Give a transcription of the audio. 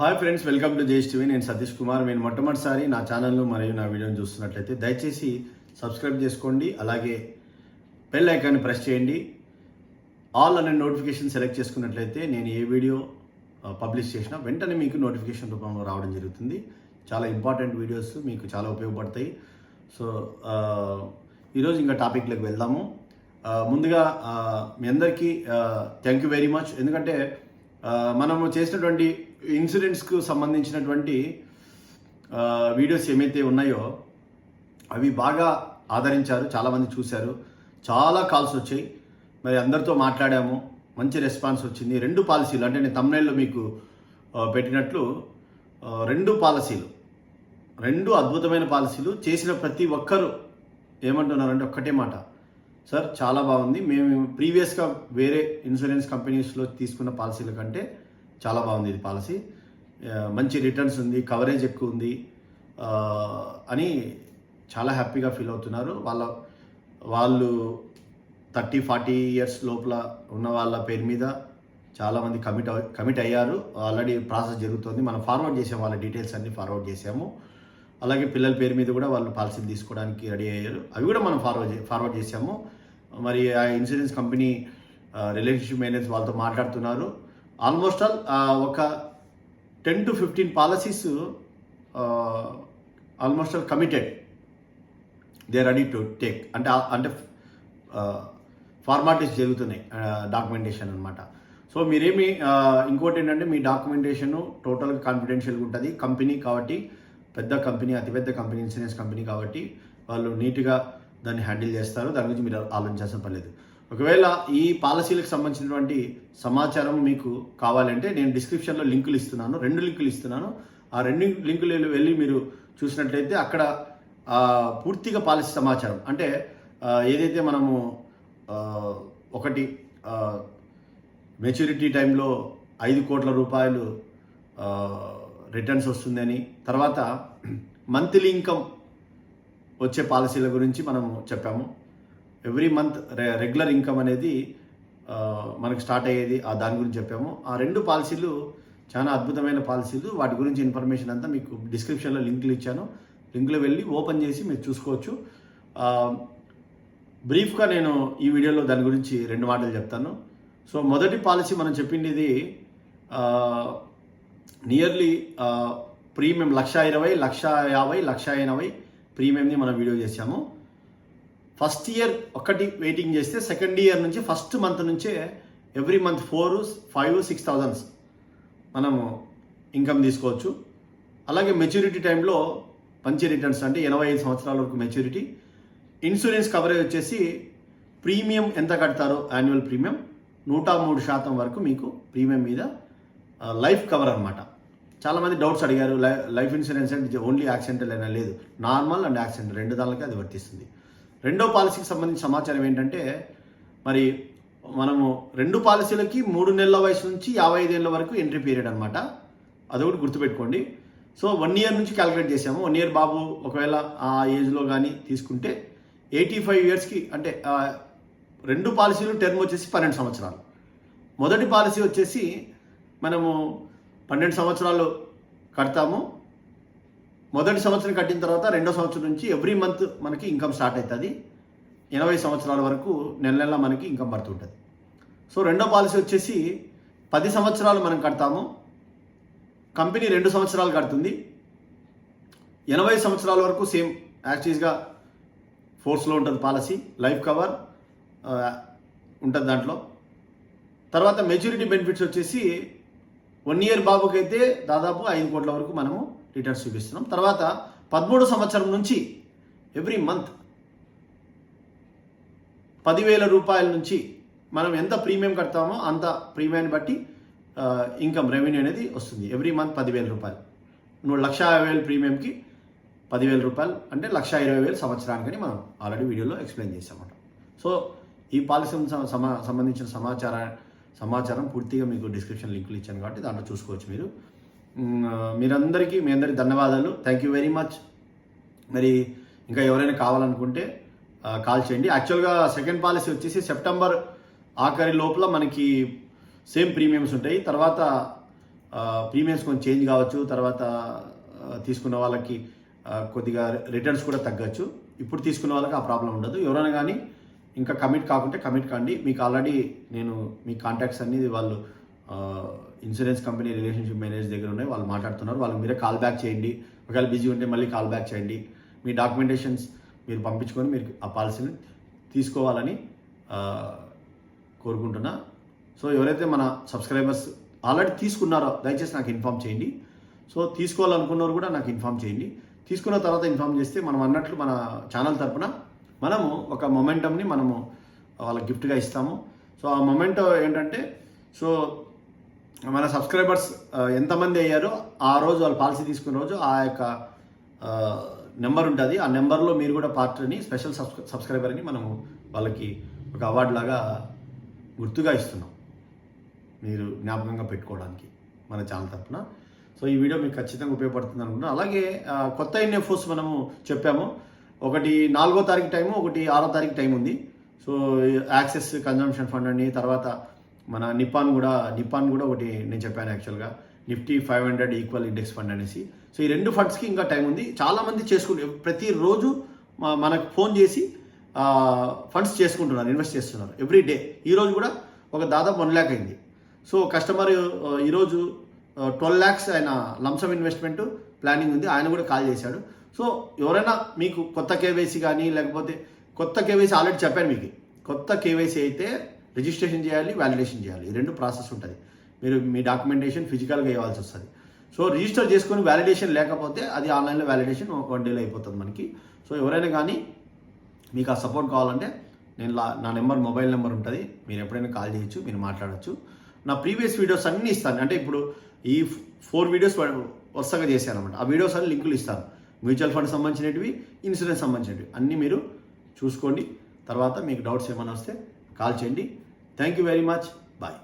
Hi friends welcome to JS TV. నేను సతీష్ కుమార్. నేను మొట్టమొదటిసారి నా ఛానల్ను మరియు నా వీడియోని చూస్తున్నట్లయితే దయచేసి సబ్స్క్రైబ్ చేసుకోండి. అలాగే బెల్ ఐకాన్ని ప్రెస్ చేయండి. ఆల్ అనే నోటిఫికేషన్ సెలెక్ట్ చేసుకున్నట్లయితే నేను ఏ వీడియో పబ్లిష్ చేసినా వెంటనే మీకు నోటిఫికేషన్ రూపంలో రావడం జరుగుతుంది. చాలా ఇంపార్టెంట్ వీడియోస్ మీకు చాలా ఉపయోగపడతాయి. సో ఈరోజు ఇంకా టాపిక్లోకి వెళ్దాము. ముందుగా మీ అందరికీ థ్యాంక్ యూ వెరీ మచ్. ఎందుకంటే మనము చేసినటువంటి ఇన్సిడెంట్స్కు సంబంధించినటువంటి వీడియోస్ ఏమైతే ఉన్నాయో అవి బాగా ఆదరించారు చాలామంది చూశారు. చాలా కాల్స్ వచ్చాయి. మరి అందరితో మాట్లాడాము. మంచి రెస్పాన్స్ వచ్చింది. రెండు పాలసీలు అంటే నేను తమిళలో మీకు పెట్టినట్లు రెండు పాలసీలు రెండు అద్భుతమైన పాలసీలు చేసిన ప్రతి ఒక్కరూ ఏమంటున్నారంటే ఒక్కటే మాట. సార్ చాలా బాగుంది. మేము ప్రీవియస్గా వేరే ఇన్సూరెన్స్ కంపెనీస్లో తీసుకున్న పాలసీల కంటే చాలా బాగుంది ఇది పాలసీ. మంచి రిటర్న్స్ ఉంది కవరేజ్ ఎక్కువ ఉంది అని చాలా హ్యాపీగా ఫీల్ అవుతున్నారు. వాళ్ళ వాళ్ళు థర్టీ ఫార్టీ ఇయర్స్ లోపల ఉన్న వాళ్ళ పేరు మీద చాలామంది కమిట్ కమిట్ అయ్యారు. ఆల్రెడీ ప్రాసెస్ జరుగుతుంది. మనం ఫార్వర్డ్ చేసాము వాళ్ళ డీటెయిల్స్ అన్నీ ఫార్వర్డ్ చేసాము. అలాగే పిల్లల పేరు మీద కూడా వాళ్ళు పాలసీలు తీసుకోవడానికి రెడీ అయ్యారు. అవి కూడా మనం ఫార్వర్డ్ ఫార్వర్డ్ చేసాము మరి ఆ ఇన్సూరెన్స్ కంపెనీ రిలేషన్షిప్ మేనేజ్ వాళ్ళతో మాట్లాడుతున్నారు. ఆల్మోస్ట్ ఆల్ ఒక ten to fifteen policies almost all committed they ready to take అంటే అంటే ఫార్మాలిటీస్ జరుగుతున్నాయి డాక్యుమెంటేషన్ అనమాట సో మీరేమి ఇంకోటి ఏంటంటే మీ డాక్యుమెంటేషన్ టోటల్గా కాన్ఫిడెన్షియల్గా ఉంటుంది. కంపెనీ కాబట్టి పెద్ద కంపెనీ అతిపెద్ద కంపెనీ ఇన్సూరెన్స్ కంపెనీ కాబట్టి వాళ్ళు నీట్గా దాన్ని హ్యాండిల్ చేస్తారు. దాని గురించి మీరు ఆలోచించాల్సిన పని లేదు. ఒకవేళ ఈ పాలసీలకు సంబంధించినటువంటి సమాచారం మీకు కావాలంటే నేను డిస్క్రిప్షన్లో లింకులు ఇస్తున్నాను. రెండు లింకులు ఇస్తున్నాను. ఆ రెండు లింకులు వెళ్ళి మీరు చూసినట్లయితే అక్కడ పూర్తిగా పాలసీ సమాచారం అంటే ఏదైతే మనము ఒకటి మెచ్యూరిటీ టైంలో ఐదు కోట్ల రూపాయలు రిటర్న్స్ వస్తుందని. తర్వాత మంత్లీ ఇన్కమ్ వచ్చే పాలసీల గురించి మనం చెప్పాము. ఎవ్రీ మంత్ రెగ్యులర్ ఇన్కమ్ అనేది మనకు స్టార్ట్ అయ్యేది ఆ దాని గురించి చెప్పాము. ఆ రెండు పాలసీలు చాలా అద్భుతమైన పాలసీలు. వాటి గురించి ఇన్ఫర్మేషన్ అంతా మీకు డిస్క్రిప్షన్లో లింకులు ఇచ్చాను. లింకులో వెళ్ళి ఓపెన్ చేసి మీరు చూసుకోవచ్చు. బ్రీఫ్గా నేను ఈ వీడియోలో దాని గురించి రెండు మాటలు చెప్తాను. సో మొదటి పాలసీ మనం చెప్పింది నియర్లీ ప్రీమియం లక్ష ఇరవై లక్ష యాభై లక్ష ఎనభై ప్రీమియంని మనం వీడియో చేసాము ఫస్ట్ ఇయర్ ఒకటి వెయిటింగ్ చేస్తే సెకండ్ ఇయర్ నుంచి ఫస్ట్ మంత్ నుంచే every month four five six thousands మనము ఇన్కమ్ తీసుకోవచ్చు. అలాగే మెచ్యూరిటీ టైంలో మంచి రిటర్న్స్ అంటే ఎనభై ఐదు సంవత్సరాల వరకు మెచ్యూరిటీ. ఇన్సూరెన్స్ కవరేజ్ వచ్చేసి ప్రీమియం ఎంత కడతారో యాన్యువల్ ప్రీమియం నూట మూడు శాతం వరకు మీకు ప్రీమియం మీద లైఫ్ కవర్ అనమాట చాలామంది డౌట్స్ అడిగారు లై- లైఫ్ ఇన్సూరెన్స్ అంటే ఓన్లీ యాక్సిడెంటల్ అయినా లేదు. నార్మల్ అండ్ యాక్సిడెంట్ రెండు దానికి అది వర్తిస్తుంది. రెండో పాలసీకి సంబంధించిన సమాచారం ఏంటంటే మరి మనము రెండు పాలసీలకి మూడు నెలల వయసు నుంచి యాభై ఐదేళ్ళ వరకు ఎంట్రీ పీరియడ్ అనమాట అది ఒకటి గుర్తుపెట్టుకోండి. సో వన్ ఇయర్ నుంచి క్యాలిక్యులేట్ చేసాము వన్ ఇయర్ బాబు ఒకవేళ ఆ ఏజ్లో కానీ తీసుకుంటే ఎయిటీ ఫైవ్ ఇయర్స్కి అంటే రెండు పాలసీలు టర్మ్ వచ్చేసి పన్నెండు సంవత్సరాలు. మొదటి పాలసీ వచ్చేసి మనము పన్నెండు సంవత్సరాలు కడతాము. మొదటి సంవత్సరం కట్టిన తర్వాత రెండో సంవత్సరం నుంచి ఎవ్రీ మంత్ మనకి ఇన్కమ్ స్టార్ట్ అవుతుంది ఎనభై సంవత్సరాల వరకు నెల నెల మనకి ఇన్కమ్ పడుతుంటుంది. సో రెండో పాలసీ వచ్చేసి పది సంవత్సరాలు మనం కడతాము. కంపెనీ రెండు సంవత్సరాలు కడుతుంది. ఎనభై సంవత్సరాల వరకు సేమ్ యాక్టీస్గా ఫోర్స్లో ఉంటుంది పాలసీ లైఫ్ కవర్ ఉంటుంది దాంట్లో. తర్వాత మెచ్యూరిటీ బెనిఫిట్స్ వచ్చేసి వన్ ఇయర్ బాబుకి అయితే దాదాపు ఐదు కోట్ల వరకు మనము రిటర్న్స్ చూపిస్తున్నాం. తర్వాత పదమూడు సంవత్సరం నుంచి ఎవ్రీ మంత్ పదివేల రూపాయల నుంచి మనం ఎంత ప్రీమియం కడతామో అంత ప్రీమియాన్ని బట్టి ఇన్కమ్ రెవెన్యూ అనేది వస్తుంది. ఎవ్రీ మంత్ పదివేల రూపాయలు. నువ్వు లక్ష యాభై వేలు ప్రీమియంకి పదివేల రూపాయలు అంటే లక్ష ఇరవై వేలు సంవత్సరానికని మనం ఆల్రెడీ వీడియోలో ఎక్స్ప్లెయిన్ చేసామన్నమాట సో ఈ పాలసీ సంబంధించిన సమాచారాన్ని సమాచారం పూర్తిగా మీకు డిస్క్రిప్షన్ లింకులు ఇచ్చాను కాబట్టి దాంట్లో చూసుకోవచ్చు మీరు. మీరందరికీ మీ అందరికీ ధన్యవాదాలు. థ్యాంక్ యూ వెరీ మచ్ మరి ఇంకా ఎవరైనా కావాలనుకుంటే కాల్ చేయండి. యాక్చువల్గా సెకండ్ పాలసీ వచ్చేసి సెప్టెంబర్ ఆఖరి లోపల మనకి సేమ్ ప్రీమియమ్స్ ఉంటాయి. తర్వాత ప్రీమియమ్స్ కొంచెం చేంజ్ కావచ్చు. తర్వాత తీసుకున్న వాళ్ళకి కొద్దిగా రిటర్న్స్ కూడా తగ్గచ్చు. ఇప్పుడు తీసుకున్న వాళ్ళకి ఆ ప్రాబ్లం ఉండదు. ఎవరైనా కానీ ఇంకా కమిట్ కాకుంటే కమిట్ కాండి. మీకు ఆల్రెడీ నేను మీ కాంటాక్ట్స్ అన్నీ వాళ్ళు ఇన్సూరెన్స్ కంపెనీ రిలేషన్షిప్ మేనేజ్ దగ్గర ఉన్నాయి. వాళ్ళు మాట్లాడుతున్నారు. వాళ్ళకి మీరే కాల్ బ్యాక్ చేయండి. ఒకవేళ బిజీ ఉంటే మళ్ళీ కాల్ బ్యాక్ చేయండి. మీ డాక్యుమెంటేషన్స్ మీరు పంపించుకొని మీరు ఆ పాలసీని తీసుకోవాలని కోరుకుంటున్నా. సో ఎవరైతే మన సబ్స్క్రైబర్స్ ఆల్రెడీ తీసుకున్నారో దయచేసి నాకు ఇన్ఫామ్ చేయండి. సో తీసుకోవాలనుకున్నవారు కూడా నాకు ఇన్ఫామ్ చేయండి. తీసుకున్న తర్వాత ఇన్ఫామ్ చేస్తే మనం అన్నట్లు మన ఛానల్ తరపున మనము ఒక మొమెంటమ్ని మనము వాళ్ళకి గిఫ్ట్గా ఇస్తాము. సో ఆ మొమెంట్ ఏంటంటే సో మన సబ్స్క్రైబర్స్ ఎంతమంది అయ్యారో ఆ రోజు వాళ్ళు పాలసీ తీసుకున్న రోజు ఆ యొక్క నెంబర్ ఉంటుంది. ఆ నెంబర్లో మీరు కూడా పార్ట్ని స్పెషల్ సబ్స్క్రై సబ్స్క్రైబర్ని మనము వాళ్ళకి ఒక అవార్డు లాగా గుర్తుగా ఇస్తున్నాం. మీరు జ్ఞాపకంగా పెట్టుకోవడానికి మన ఛానల్ తరఫున సో ఈ వీడియో మీకు ఖచ్చితంగా ఉపయోగపడుతుంది అనుకుంటున్నాను. అలాగే కొత్త ఎన్ఎఫ్ఓస్ మనము చెప్పాము. ఒకటి నాలుగో తారీఖు టైము ఒకటి ఆరో తారీఖు టైం ఉంది. సో యాక్సెస్ కన్జంప్షన్ ఫండ్ అని తర్వాత మన నిప్పాన్ కూడా నిప్పాన్ కూడా ఒకటి నేను చెప్పాను యాక్చువల్గా. Nifty five hundred equal index fund అనేసి. సో ఈ రెండు ఫండ్స్కి ఇంకా టైం ఉంది. చాలామంది చేసుకుంటే ప్రతిరోజు మనకు ఫోన్ చేసి ఫండ్స్ చేసుకుంటున్నారు ఇన్వెస్ట్ చేస్తున్నారు. Every day. ఈరోజు కూడా ఒక దాదాపు వన్ ల్యాక్ అయింది. సో కస్టమర్ ఈరోజు ట్వెల్వ్ ల్యాక్స్ ఆయన లంసమ్ ఇన్వెస్ట్మెంట్ ప్లానింగ్ ఉంది. ఆయన కూడా కాల్ చేశాడు. సో ఎవరైనా మీకు కొత్త కేవైసీ కానీ లేకపోతే కొత్త కేవైసీ ఆల్రెడీ చెప్పాను మీకు. కొత్త కేవైసీ అయితే రిజిస్ట్రేషన్ చేయాలి వ్యాలిడేషన్ చేయాలి. ఈ రెండు ప్రాసెస్ ఉంటుంది. మీరు మీ డాక్యుమెంటేషన్ ఫిజికల్గా ఇవ్వాల్సి వస్తుంది. సో రిజిస్టర్ చేసుకొని వ్యాలిడేషన్ లేకపోతే అది ఆన్లైన్లో వ్యాలిడేషన్ వన్ డేలో అయిపోతుంది మనకి. సో ఎవరైనా కానీ మీకు ఆ సపోర్ట్ కావాలంటే నేను లా- నా నెంబర్ మొబైల్ నెంబర్ ఉంటుంది. మీరు ఎప్పుడైనా కాల్ చేయొచ్చు మీరు మాట్లాడచ్చు. నా ప్రీవియస్ వీడియోస్ అన్నీ ఇస్తాను. అంటే ఇప్పుడు ఈ ఫోర్ వీడియోస్ వరుసగా చేశాను అనమాట ఆ వీడియోస్ అన్ని లింకులు ఇస్తాను. మ్యూచువల్ ఫండ్ సంబంధించినవి ఇన్సూరెన్స్ సంబంధించినవి అన్నీ మీరు చూసుకోండి. తర్వాత మీకు డౌట్స్ ఏమైనా వస్తే కాల్ చేయండి. Thank you very much bye